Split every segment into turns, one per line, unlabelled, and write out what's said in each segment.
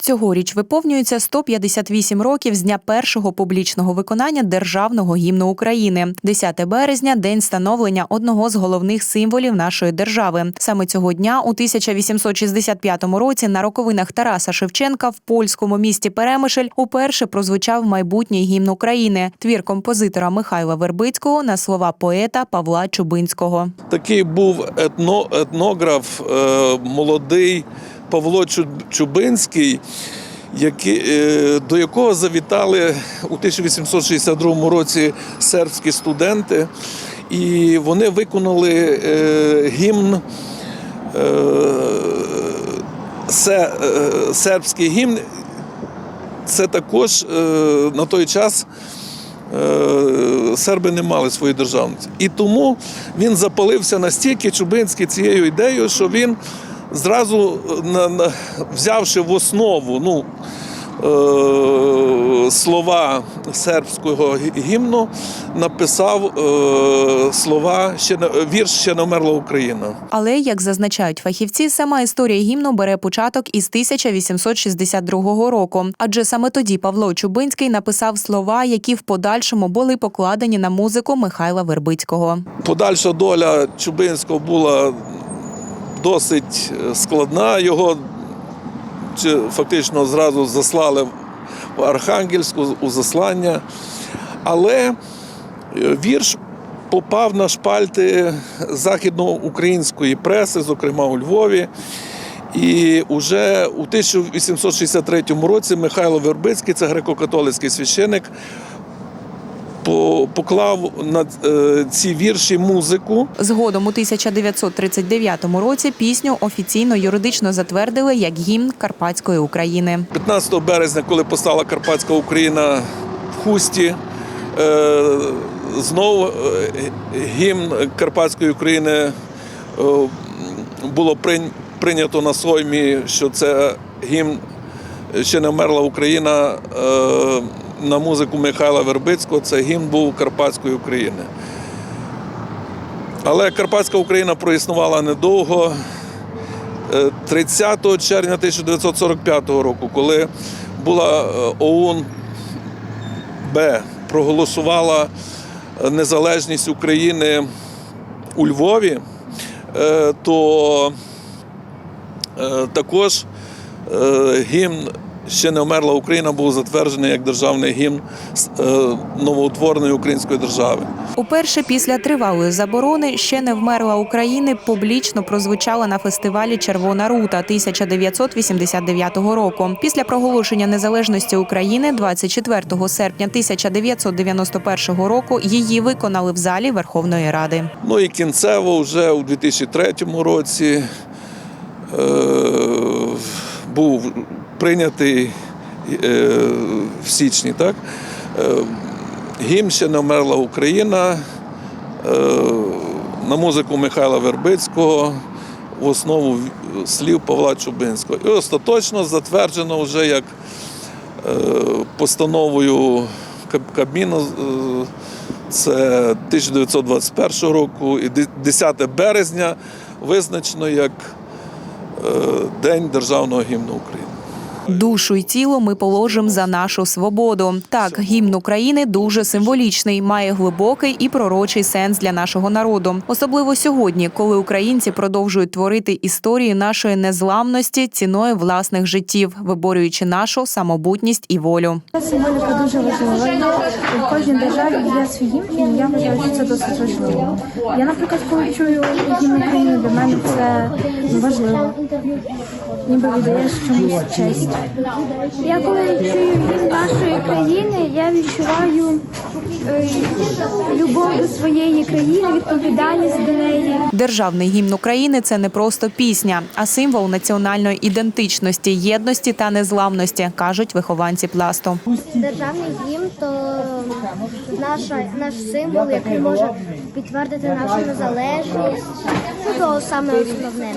Цьогоріч виповнюється 158 років з дня першого публічного виконання державного гімну України. 10 березня день становлення одного з головних символів нашої держави. Саме цього дня, у 1865 році, на роковинах Тараса Шевченка в польському місті Перемишль уперше прозвучав майбутній гімн України, твір композитора Михайла Вербицького на слова поета Павла Чубинського.
Такий був етно, етнограф, е, молодий Павло Чубинський, е, до якого завітали у 1862 році сербські студенти, і вони виконали е, гімн. Е, се, е, сербський гімн. Це також на той час серби не мали своєї державності. І тому він запалився настільки Чубинський цією ідеєю, що він зразу, е, на, взявши в основу ну, е, слова сербського гі- гімну, написав е, слова ще вірш ще не вмерла Україна.
Але, як зазначають фахівці, сама історія гімну бере початок із 1862 року. Адже саме тоді Павло Чубинський написав слова, які в подальшому були покладені на музику Михайла Вербицького.
Подальша доля Чубинського була досить е, складна. Його фактично зразу заслали в Архангельську у заслання. Але е, вірш попав на шпальти західноукраїнської преси, зокрема у Львові. І вже у 1863 році Михайло Вербицький, це греко-католицький священик, поклав на е, ці вірші музику.
Згодом у 1939 році пісню офіційно юридично затвердили як гімн Карпатської України.
15 березня, коли постала Карпатська Україна в хусті, е, знову е, гімн Карпатської України було прийнято на соймі, що це гімн ще не вмерла Україна на музику Михайла Вербицького. Це гімн був Карпатської України. Але Карпатська Україна проіснувала недовго. Е, 30 червня 1945 року, коли була е, ОУН Б проголосувала е, незалежність України у Львові, е, то е, також е, гімн ще не вмерла Україна був затверджений як державний гімн е, новоутвореної української держави.
Уперше після тривалої заборони ще не вмерла України публічно прозвучала на фестивалі Червона рута 1989 року. Після проголошення незалежності України 24 серпня 1991 року її виконали в залі Верховної Ради.
Ну і кінцево вже у 2003 році е, був прийнятий е, в січні, так? Е, гімн ще не вмерла Україна е, на музику Михайла Вербицького, в основу слів Павла Чубинського. І остаточно затверджено вже як постановою Каб- Кабміну. Це 1921 року і 10 березня визначено як День Державного гімну України.
Душу й тіло ми положимо за нашу свободу. Так, гімн України дуже символічний, має глибокий і пророчий сенс для нашого народу. Особливо сьогодні, коли українці продовжують творити історію нашої незламності ціною власних життів, виборюючи нашу самобутність і волю.
Символіка дуже важлива. В кожній державі є свій гімн, і я вважаю, що це досить важливо. Я, наприклад, коли чую гімн України, для мене це важливо. Ніби віддаєш чомусь честь.
Я коли чую гімн нашої країни, я
я відчуваю е, любов до своєї країни, відповідальність до неї.
Державний гімн України це не просто пісня, а символ національної ідентичності, єдності та незламності, кажуть вихованці пласту.
Державний гімн то наша, наш символ, який може підтвердити нашу незалежність. Ну, то саме основне.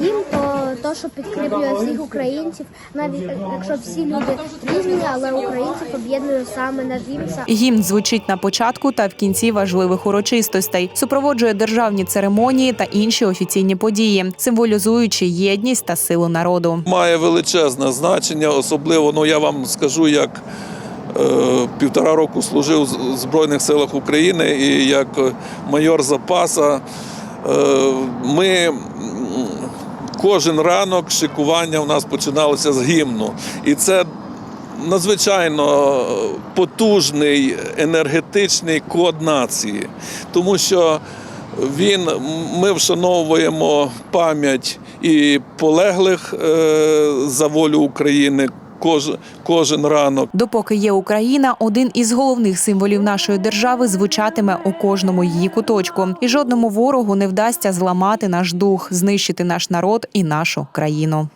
Гімн то то, що підкріплює всіх українців, навіть якщо всі люди різні, але українців об'єднує саме наш гімн.
Гімн звучить на початку та в кінці важливих урочистостей, супроводжує державні церемонії та інші офіційні події, символізуючи єдність та силу народу.
Має величезне значення, особливо, ну я вам скажу, як півтора року служив в Збройних силах України і як е, майор запаса. Е, ми кожен ранок шикування у нас починалося з гімну. І це надзвичайно потужний енергетичний код нації, тому що він ми вшановуємо пам'ять і полеглих е, за волю України кожен, кожен ранок.
Допоки є Україна, один із головних символів нашої держави звучатиме у кожному її куточку, і жодному ворогу не вдасться зламати наш дух, знищити наш народ і нашу країну.